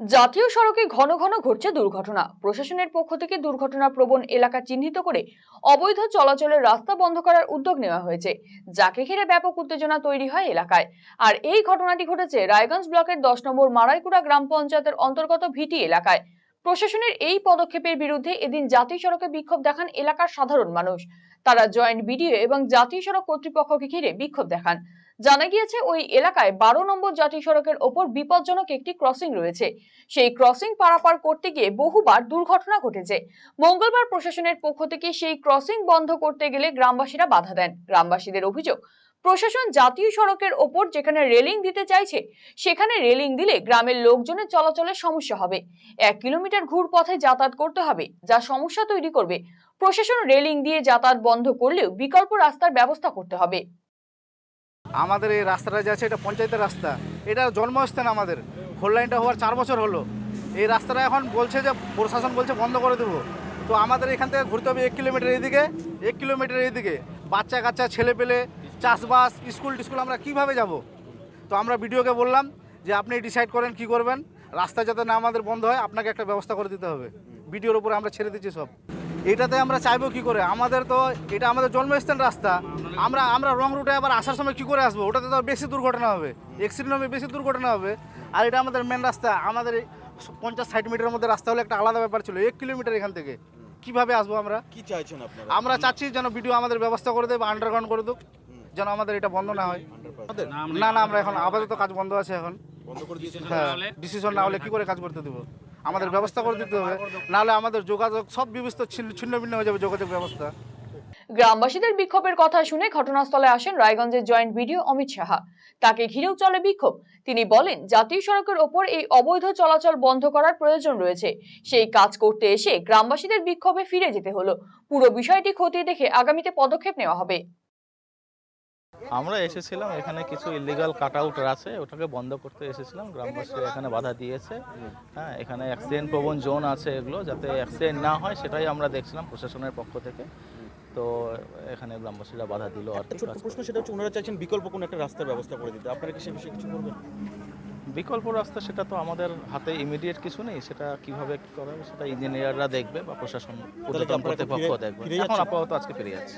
জাতীয় সড়কে ঘন ঘন ঘটছে দুর্ঘটনা। প্রশাসনের পক্ষ থেকে দুর্ঘটনা প্রবণ এলাকা চিহ্নিত করে অবৈধ চলাচলের রাস্তা বন্ধ করার উদ্যোগ নেওয়া হয়েছে, যাকে ঘিরে ব্যাপক উত্তেজনা তৈরি হয় এলাকায়। আর এই ঘটনাটি ঘটেছে রায়গঞ্জ ব্লকের দশ নম্বর মারাইকুড়া গ্রাম পঞ্চায়েতের অন্তর্গত ভিটি এলাকায়। প্রশাসনের এই পদক্ষেপের বিরুদ্ধে এদিন জাতীয় সড়কে বিক্ষোভ দেখান এলাকার সাধারণ মানুষ। তারা জয়েন্ট বিডিও এবং জাতীয় সড়ক কর্তৃপক্ষকে ঘিরে বিক্ষোভ দেখান। জানা গিয়েছে ওই এলাকায় বারো নম্বর জাতীয় সড়কের ওপর বিপজ্জনক একটি ক্রসিং রয়েছে। সেই ক্রসিং পারাপার করতে গিয়ে বহুবার দুর্ঘটনা ঘটেছে। মঙ্গলবার প্রশাসনের পক্ষ থেকে সেই ক্রসিং বন্ধ করতে গেলে গ্রামবাসীরা বাধা দেন। গ্রামবাসীদের অভিযোগ, প্রশাসন জাতীয় সড়কের ওপর যেখানে রেলিং দিতে চাইছে, সেখানে রেলিং দিলে গ্রামের লোকজনের চলাচলের সমস্যা হবে। এক কিলোমিটার ঘুর পথে যাতায়াত করতে হবে, যা সমস্যা তৈরি করবে। প্রশাসন রেলিং দিয়ে যাতায়াত বন্ধ করলেও বিকল্প রাস্তার ব্যবস্থা করতে হবে। আমাদের এই রাস্তাটা যে আছে, এটা পঞ্চায়েতের রাস্তা। এটা জন্মস্থান আমাদের। ফোর লাইনটা হওয়ার চার বছর হলো। এই রাস্তাটা এখন বলছে যে, প্রশাসন বলছে বন্ধ করে দেবো। তো আমাদের এখান থেকে ঘুরতে হবে এক কিলোমিটার এইদিকে, এক কিলোমিটার এইদিকে। বাচ্চা কাচ্চা, ছেলে পেলে, চাষবাস, স্কুল টিস্কুল আমরা কীভাবে যাব? তো আমরা ভিডিওকে বললাম যে, আপনি ডিসাইড করেন কি করবেন। রাস্তা যাতে না আমাদের বন্ধ হয়, আপনাকে একটা ব্যবস্থা করে দিতে হবে। ভিডিওর উপরে আমরা ছেড়ে দিচ্ছি সব। এটাতে আমরা চাইব কি করে? আমাদের তো এটা আমাদের জন্মস্থান রাস্তা। আমরা আমরা রং রুটে আবার আসার সময় কি করে আসব? ওটাতে তো বেশি দুর্ঘটনা হবে। অ্যাক্সিডেন্ট হবে বেশি দুর্ঘটনা হবে। আর এটা আমাদের মেন রাস্তা। আমাদের পঞ্চাশ ষাট মিটারের মধ্যে রাস্তা হলে একটা আলাদা ব্যাপার ছিল। এক কিলোমিটার এখান থেকে। কীভাবে আসব আমরা? কি চাইছেন আপনারা? আমরা চাচ্ছি যেন ভিডিও আমাদের ব্যবস্থা করে দেয় বা আন্ডারগ্রাউন্ড করে দেব যেন আমাদের এটা বন্ধ না হয়। না না আমরা এখন আপাতত কাজ বন্ধ আছে এখন। দিয়েছেন? হ্যাঁ ডিসিশন না হলে কি করে কাজ করতে দেবো? আমাদের ব্যবস্থা করে দিতে হবে। নাহলে আমাদের যোগাযোগ সব ব্যবস্থা ছিন্ন ভিন্ন হয়ে যাবে যোগাযোগ ব্যবস্থা। গ্রামবাসীদের বিক্ষোভের কথা শুনে ঘটনাস্থলে আসেন রায়গঞ্জের জয়েন্ট ভিডিও অমিত সাহা। তাকে ঘিরেও চলে বিক্ষোভ। তিনি বলেন, জাতীয় সড়কের ওপর এই অবৈধ চলাচল বন্ধ করার প্রয়োজন রয়েছে। সেই কাজ করতে এসে গ্রামবাসীদের বিক্ষোভে ফিরে যেতে হলো। পুরো বিষয়টি খতিয়ে দেখে আগামীতে পদক্ষেপ নেওয়া হবে। আমরা এসেছিলাম এখানে কিছু ইলিগাল কাট আউট আছে ওটাকে বন্ধ করতে এসেছিলাম গ্রামবাসী এখানে বাধা দিয়েছে। হ্যাঁ এখানে অ্যাক্সিডেন্ট প্রবণ জোন আছে এগুলো যাতে অ্যাক্সিডেন্ট না হয় সেটাই আমরা দেখছিলাম প্রশাসনের পক্ষ থেকে। তো এখানে গ্রামবাসীরা বাধা দিল আর প্রশ্ন সেটা হচ্ছে ওনারা চাইছেন বিকল্প কোনো একটা রাস্তার ব্যবস্থা করে দিতে। আপনারা কি সে বিষয়ে কিছু করবেন বিকল্প রাস্তা সেটা তো আমাদের হাতে ইমিডিয়েট কিছু নেই সেটা কীভাবে কি করা হবে সেটা ইঞ্জিনিয়াররা দেখবে বা প্রশাসন কর্তৃপক্ষ দেখবে। এখন আপাতত আজকে ফিরে যাচ্ছে।